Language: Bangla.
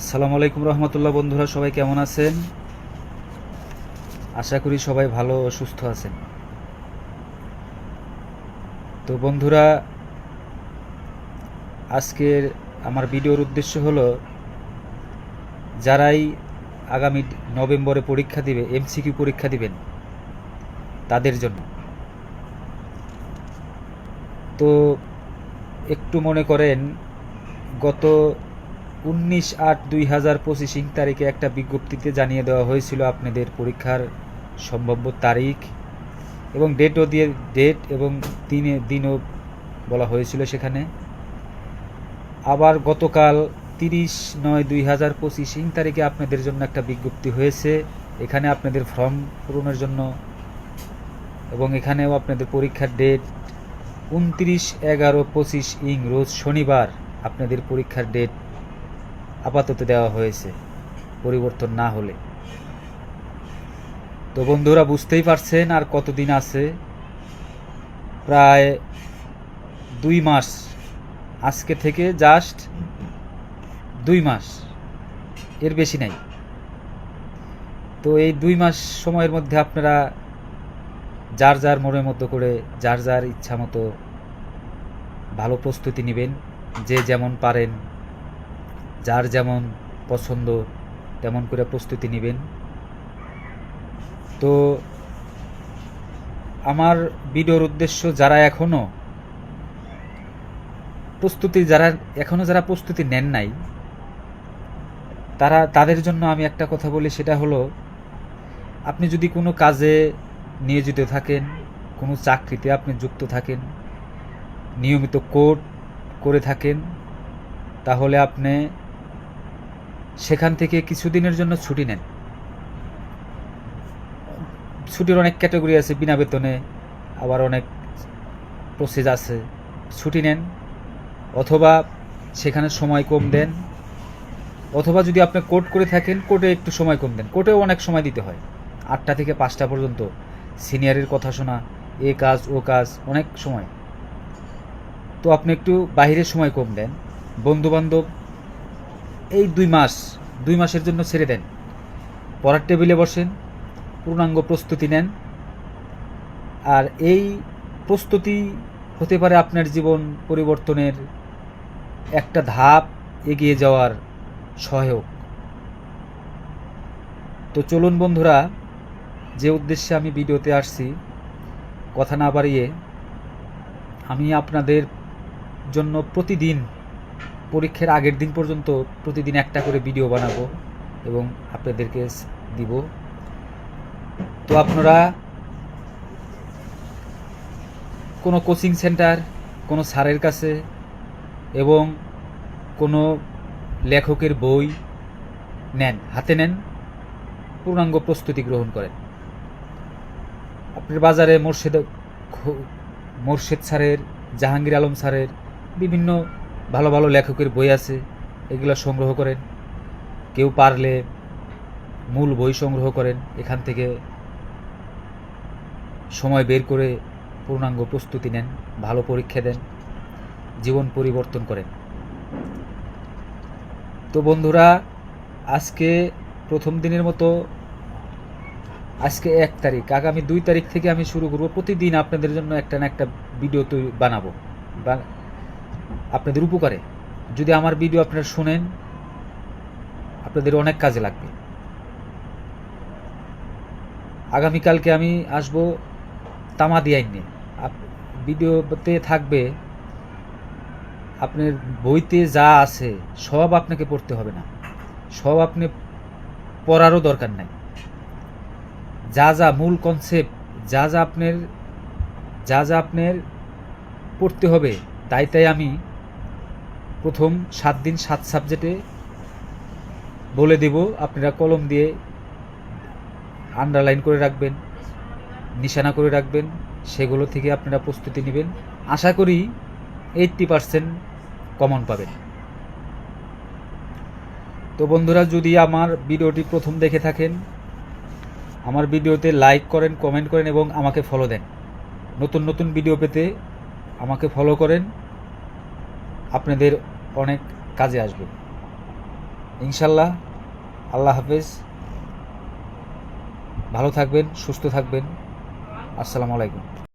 আসসালামু আলাইকুম রহমতুল্লাহ বন্ধুরা, সবাই কেমন আছেন? আশা করি সবাই ভালো সুস্থ আছেন। তো বন্ধুরা, আজকের আমার ভিডিওর উদ্দেশ্য হলো, যারাই আগামী নভেম্বরে পরীক্ষা দিবে এমসিকিউ পরীক্ষা দিবেন, তাদের জন্য। তো একটু মনে করেন, গত উনিশ আট দুই হাজার পঁচিশ ইং তারিখে একটা বিজ্ঞপ্তিতে জানিয়ে দেওয়া হয়েছিল আপনাদের পরীক্ষার সম্ভাব্য তারিখ এবং ডেটও দিয়ে ডেট এবং দিনে দিনও বলা হয়েছিল সেখানে। আবার গতকাল তিরিশ নয় দুই হাজার পঁচিশ ইং তারিখে আপনাদের জন্য একটা বিজ্ঞপ্তি হয়েছে। এখানে আপনাদের ফর্ম পূরণের জন্য এবং এখানেও আপনাদের পরীক্ষার ডেট উনত্রিশ এগারো পঁচিশ ইং, রোজ শনিবার আপনাদের পরীক্ষার ডেট আপাতত দেওয়া হয়েছে, পরিবর্তন না হলে। তো বন্ধুরা, বুঝতেই পারছেন আর কতদিন আছে? প্রায় দুই মাস। আজকে থেকে জাস্ট দুই মাস। এর বেশি নাই। তো এই দুই মাস সময়ের মধ্যে আপনারা যার যার মনের মতো করে, যার যার ইচ্ছা মতো ভালো প্রস্তুতি নেবেন, যে যেমন পারেন। যার যেমন পছন্দ, তেমন করে প্রস্তুতি নেবেন। তো, আমার ভিডিওর উদ্দেশ্য যারা এখনও প্রস্তুতি, যারা এখনও যারা প্রস্তুতি নেন নাই, তারা, তাদের জন্য আমি একটা কথা বলি, সেটা হলো, আপনি যদি কোনো কাজে নিয়োজিত থাকেন, কোনো চাকরিতে আপনি যুক্ত থাকেন, নিয়মিত কোর্ট করে থাকেন, তাহলে আপনি সেখান থেকে কিছুদিনের জন্য ছুটি নেন। ছুটির অনেক ক্যাটাগরি আছে, বিনা বেতনে, আবার অনেক প্রসেস আছে। ছুটি নেন, অথবা সেখানে সময় কম দেন, অথবা যদি আপনি কোর্ট করে থাকেন, কোর্টে একটু সময় কম দেন। কোর্টেও অনেক সময় দিতে হয়। আটটা থেকে পাঁচটা পর্যন্ত। সিনিয়রের কথা শোনা, এ কাজ, ও কাজ, অনেক সময়। তো আপনি একটু বাইরের সময় কম দেন। বন্ধুবান্ধব এই দুই মাস, দুই মাসের জন্য ছেড়ে দেন। পড়ার টেবিলে বসেন, পূর্ণাঙ্গ প্রস্তুতি নেন। আর এই প্রস্তুতি হতে পারে আপনার জীবন পরিবর্তনের একটা ধাপ এগিয়ে যাওয়ার সহায়ক। তো চলুন বন্ধুরা, যে উদ্দেশ্যে আমি ভিডিওতে আসছি, কথা না বাড়িয়ে, আমি আপনাদের জন্য প্রতিদিন পরীক্ষার আগের দিন পর্যন্ত প্রতিদিন একটা করে ভিডিও বানাবো এবং আপনাদেরকে দিব। তো আপনারা কোনো কোচিং সেন্টার কোনো স্যারের কাছে এবং কোনো লেখকের বই নেন, হাতে নেন, পূর্ণাঙ্গ প্রস্তুতি গ্রহণ করেন। আপনার বাজারে মোর্শেদ মোর্শেদ স্যারের, জাহাঙ্গীর আলম স্যারের বিভিন্ন ভালো ভালো লেখকের বই আছে, এগুলো সংগ্রহ করেন। কেউ পারলে মূল বই সংগ্রহ করেন, এখান থেকে সময় বের করে পূর্ণাঙ্গ প্রস্তুতি নেন, ভালো পরীক্ষা দেন, জীবন পরিবর্তন করেন। তো বন্ধুরা, আজকে প্রথম দিনের মতো, আজকে এক তারিখ, আগামী দুই তারিখ থেকে আমি শুরু করব। প্রতিদিন আপনাদের জন্য একটা না একটা ভিডিও তৈরি বানাবো। আপনাদের উপকারে। যদি আমার ভিডিও আপনারা শোনেন, আপনাদের অনেক কাজে লাগবে। আগামীকালকে আমি আসব তামাদি আইন। নিয়ে ভিডিওতে থাকবে, আপনার বইতে যা আছে, সব আপনাকে পড়তে হবে না। সব আপনি পড়ারও দরকার নাই। যা যা মূল কনসেপ্ট যা যা আপনার যা যা আপনার পড়তে হবে তাই তাই আমি প্রথম সাত দিন সাত সাবজেক্টে বলে দেব, আপনারা কলম দিয়ে আন্ডারলাইন করে রাখবেন, নিশানা করে রাখবেন, সেগুলো থেকে আপনারা প্রস্তুতি নেবেন। আশা করি এইট্টি পারসেন্ট কমন পাবেন। তো বন্ধুরা, যদি আমার ভিডিওটি প্রথম দেখে থাকেন, আমার ভিডিওতে লাইক করেন কমেন্ট করেন এবং আমাকে ফলো দেন। নতুন নতুন ভিডিও পেতে আমাকে ফলো করেন। আপনাদের অনেক কাজে আসবে। ইনশাল্লাহ আল্লাহ হাফেজ। ভালো থাকবেন সুস্থ থাকবেন। আসসালামু আলাইকুম।